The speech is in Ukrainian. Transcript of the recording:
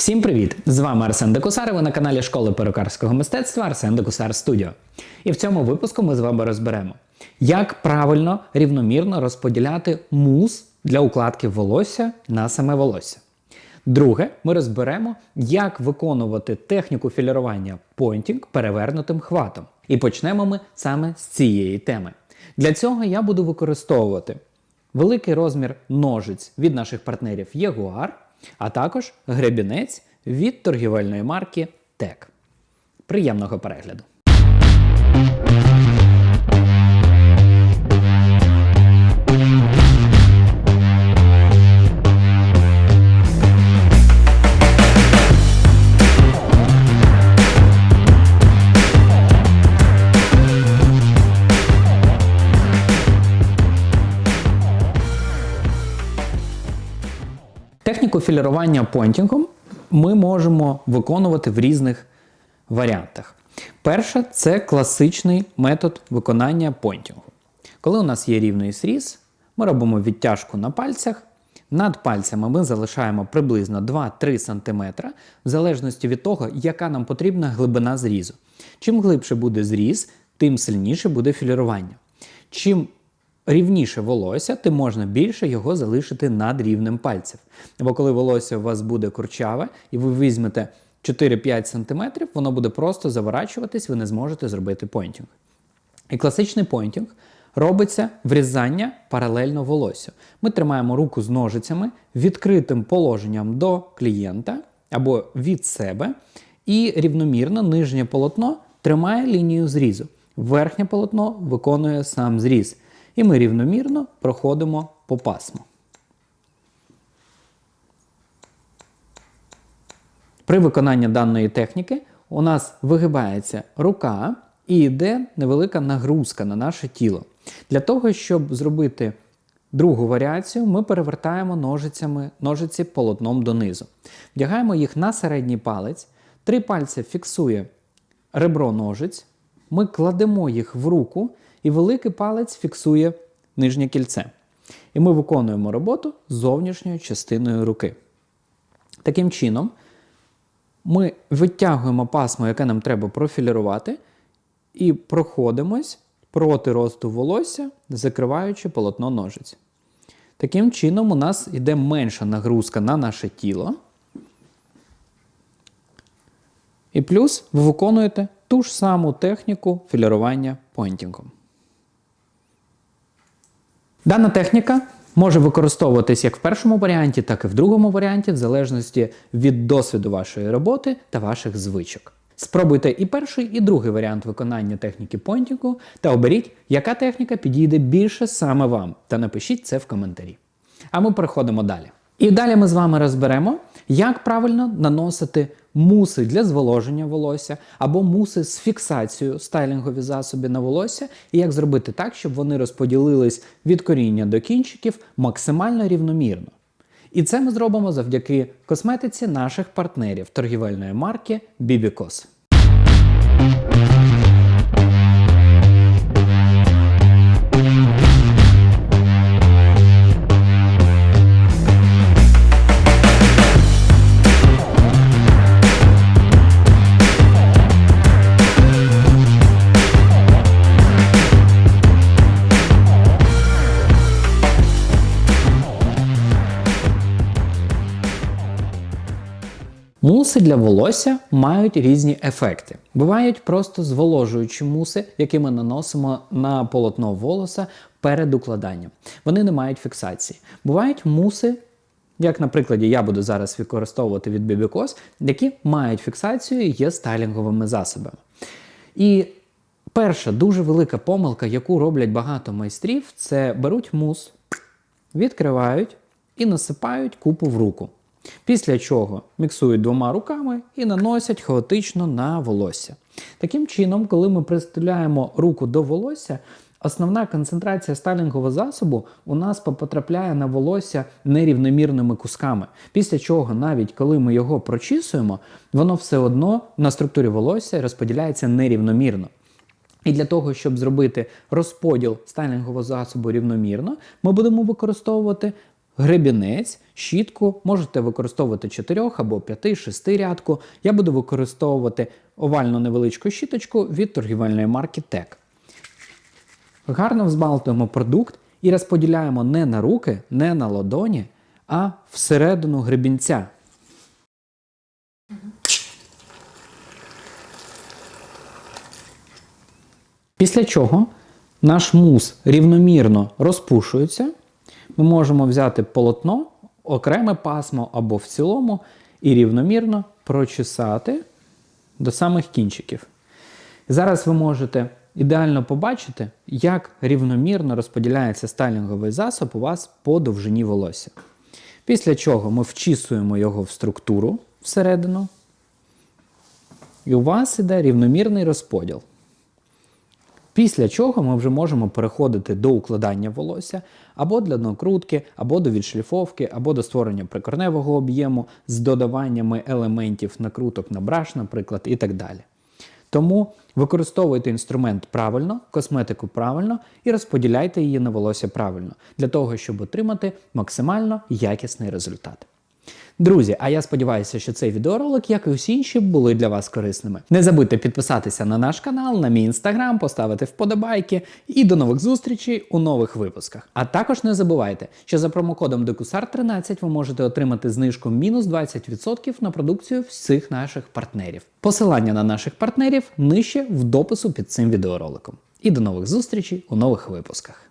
Всім привіт! З вами Арсен Декусар. Ви на каналі школи перукарського мистецтва Арсен Декусар Студіо. І в цьому випуску ми з вами розберемо, як правильно рівномірно розподіляти мус для укладки волосся на саме волосся. Друге, ми розберемо, як виконувати техніку філірування понтінг перевернутим хватом. І почнемо ми саме з цієї теми. Для цього я буду використовувати великий розмір ножиць від наших партнерів Jaguar, а також гребінець від торгівельної марки TEC. Приємного перегляду! Техніку філірування понтінгом ми можемо виконувати в різних варіантах. Перше це класичний метод виконання понтінгу. Коли у нас є рівний зріз, ми робимо відтяжку на пальцях. Над пальцями ми залишаємо приблизно 2-3 см, в залежності від того, яка нам потрібна глибина зрізу. Чим глибше буде зріз, тим сильніше буде філірування. Чим рівніше волосся, тим можна більше його залишити над рівнем пальців. Бо коли волосся у вас буде курчаве, і ви візьмете 4-5 см, воно буде просто заворачуватись, ви не зможете зробити понтінг. І класичний понтінг робиться врізання паралельно волосю. Ми тримаємо руку з ножицями відкритим положенням до клієнта або від себе, і рівномірно нижнє полотно тримає лінію зрізу. Верхнє полотно виконує сам зріз. І ми рівномірно проходимо по пасму. При виконанні даної техніки у нас вигибається рука і йде невелика нагрузка на наше тіло. Для того, щоб зробити другу варіацію, ми перевертаємо ножицями, ножиці полотном донизу. Вдягаємо їх на середній палець, три пальці фіксує ребро ножиць, ми кладемо їх в руку, і великий палець фіксує нижнє кільце. І ми виконуємо роботу зовнішньою частиною руки. Таким чином, ми витягуємо пасмо, яке нам треба профілірувати, і проходимось проти росту волосся, закриваючи полотно ножиць. Таким чином, у нас йде менша нагрузка на наше тіло. І плюс ви виконуєте ту ж саму техніку філірування понтінгом. Дана техніка може використовуватись як в першому варіанті, так і в другому варіанті, в залежності від досвіду вашої роботи та ваших звичок. Спробуйте і перший, і другий варіант виконання техніки понтіку та оберіть, яка техніка підійде більше саме вам, та напишіть це в коментарі. А ми переходимо далі. І далі ми з вами розберемо, як правильно наносити муси для зволоження волосся або муси з фіксацією стайлінгові засоби на волосся, і як зробити так, щоб вони розподілились від коріння до кінчиків максимально рівномірно. І це ми зробимо завдяки косметиці наших партнерів торгівельної марки Bibicos. Муси для волосся мають різні ефекти. Бувають просто зволожуючі муси, які ми наносимо на полотно волоса перед укладанням. Вони не мають фіксації. Бувають муси, як на прикладі я буду зараз використовувати від Bibicos, які мають фіксацію і є стайлінговими засобами. І перша дуже велика помилка, яку роблять багато майстрів, це беруть мус, відкривають і насипають купу в руку. Після чого міксують двома руками і наносять хаотично на волосся. Таким чином, коли ми приставляємо руку до волосся, основна концентрація стайлінгового засобу у нас потрапляє на волосся нерівномірними кусками. Після чого, навіть коли ми його прочісуємо, воно все одно на структурі волосся розподіляється нерівномірно. І для того, щоб зробити розподіл стайлінгового засобу рівномірно, ми будемо використовувати гребінець, щітку, можете використовувати 4 або 5, 6 рядку. Я буду використовувати овальну невеличку щіточку від торгівельної марки TEC. Гарно взбалтуємо продукт і розподіляємо не на руки, не на ладоні, а всередину гребінця. Після чого наш мус рівномірно розпушується. Ми можемо взяти полотно, окреме пасмо або в цілому, і рівномірно прочесати до самих кінчиків. Зараз ви можете ідеально побачити, як рівномірно розподіляється стайлінговий засоб у вас по довжині волосся. Після чого ми вчісуємо його в структуру всередину, і у вас іде рівномірний розподіл. Після чого ми вже можемо переходити до укладання волосся або для накрутки, або до відшліфовки, або до створення прикорневого об'єму з додаваннями елементів накруток на браш, наприклад, і так далі. Тому використовуйте інструмент правильно, косметику правильно і розподіляйте її на волосся правильно, для того, щоб отримати максимально якісний результат. Друзі, а я сподіваюся, що цей відеоролик, як і усі інші, були для вас корисними. Не забудьте підписатися на наш канал, на мій інстаграм, поставити вподобайки і до нових зустрічей у нових випусках. А також не забувайте, що за промокодом DECUSAR13 ви можете отримати знижку мінус 20% на продукцію всіх наших партнерів. Посилання на наших партнерів нижче в допису під цим відеороликом. І до нових зустрічей у нових випусках.